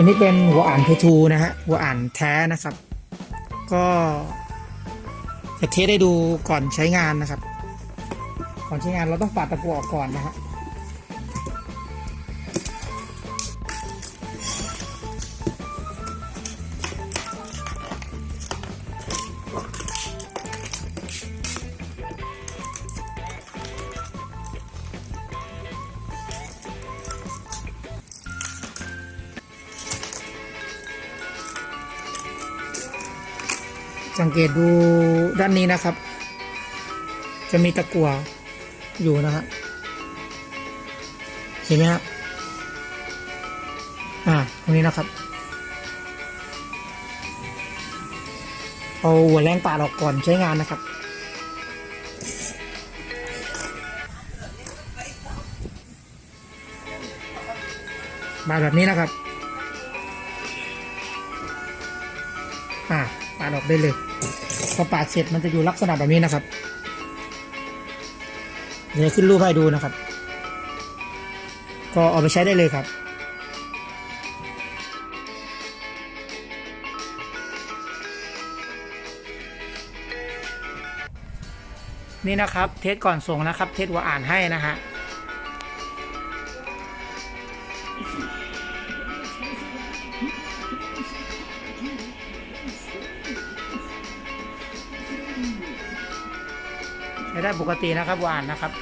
ตัวนี้เป็นหัวอ่านเพทูนะฮะหัวอ่านแท้นะครับ ก็จะเทสได้ดูก่อนใช้งานนะครับ ก่อนใช้งานเราต้องปาดตะกัวออกก่อนนะฮะ สังเกตดูด้านนี้นะครับ จะมีตะกั่วอยู่นะฮะเห็นไหมฮะอ่าตรงนี้นะครับ เอาหัวแรงปาดออกก่อนใช้งานนะครับมาแบบนี้นะครับ อ่า ปาดออกได้เลย พอปาดเสร็จมันจะอยู่ลักษณะแบบนี้นะครับ เดี๋ยวขึ้นรูปให้ดูนะครับ ก็เอาไปใช้ได้เลยครับนี่นะครับ เทสก่อนส่งนะครับ เทสว่าอ่านให้นะฮะ ใช้ได้ปกตินะครับหวานนะครับ